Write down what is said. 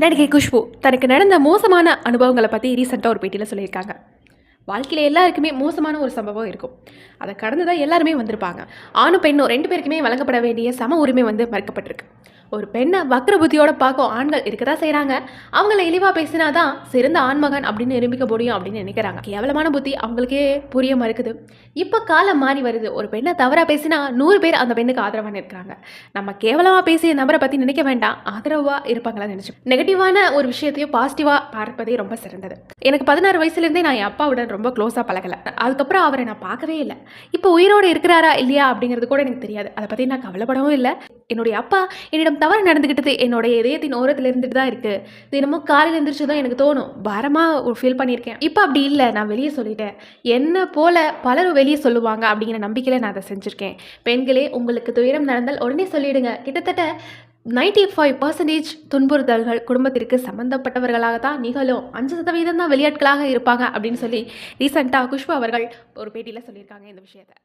நடிகை குஷ்பு தனக்கு நடந்த மோசமான அனுபவங்களை பற்றி ரீசெண்டாக ஒரு பேட்டியில் சொல்லியிருக்காங்க. வாழ்க்கையில் எல்லாருக்குமே மோசமான ஒரு சம்பவம் இருக்கும். அதை கடந்து தான் எல்லாருமே வந்திருப்பாங்க. ஆணும் பெண்ணும் ரெண்டு பேருக்குமே வழங்கப்பட வேண்டிய சம உரிமை வந்து மறுக்கப்பட்டிருக்கு. ஒரு பெண்ணை வக்ர புத்தியோட பார்க்கும் ஆண்கள் இருக்க தான் செய்கிறாங்க அவங்கள இழிவாக பேசினா தான் சிறந்த ஆண்மகன் அப்படின்னு நிரூபிக்க முடியும் அப்படின்னு நினைக்கிறாங்க. கேவலமான புத்தி அவங்களுக்கே புரிய மறுக்குது. இப்போ காலம் மாறி வருது. ஒரு பெண்ணை தவறாக பேசினா நூறு பேர் அந்த பெண்ணுக்கு ஆதரவாக நிற்கிறாங்க. நம்ம கேவலமாக பேசிய நபரை பற்றி நினைக்க வேண்டாம். ஆதரவாக இருப்பாங்களா நினச்சி. நெகட்டிவான ஒரு விஷயத்தையும் பாசிட்டிவாக பார்ப்பதே ரொம்ப சிறந்தது. எனக்கு பதினாறு வயசுலேருந்தே நான் என் அப்பாவுடன் ரொம்ப க்ளோஸாக பழகலை. அதுக்கப்புறம் அவரை நான் பார்க்கவே இல்லை. இப்போ உயிரோடு இருக்கிறாரா இல்லையா அப்படிங்கிறது கூட எனக்கு தெரியாது. அதை பற்றி நான் கவலைப்படவும் இல்லை. என்னுடைய அப்பா என்னிடம் தவறு நடந்துக்கிட்டது என்னுடைய இதயத்தின் ஓரத்தில் இருந்துட்டு தான் இருக்குது தினமும் காலையில் எழுந்திரிச்சு தான் எனக்கு தோணும். பாரமாக ஃபீல் பண்ணியிருக்கேன். இப்போ அப்படி இல்லை. நான் வெளியே சொல்லிட்டேன். என்ன போல பலரும் வெளியே சொல்லுவாங்க அப்படிங்கிற நம்பிக்கையில் நான் அதை செஞ்சுருக்கேன். பெண்களே உங்களுக்கு துயரம் நடந்தால் உடனே சொல்லிடுங்க. கிட்டத்தட்ட 95% ஃபைவ் பர்சன்டேஜ் துன்புறுத்தல்கள் குடும்பத்திற்கு சம்மந்தப்பட்டவர்களாக தான் நிகழும். அஞ்சு சதவீதம் தான் வெளியாட்களாக இருப்பாங்க அப்படின்னு சொல்லி ரீசெண்டாக குஷ்பு அவர்கள் ஒரு பேட்டியில் சொல்லியிருக்காங்க இந்த விஷயத்தை.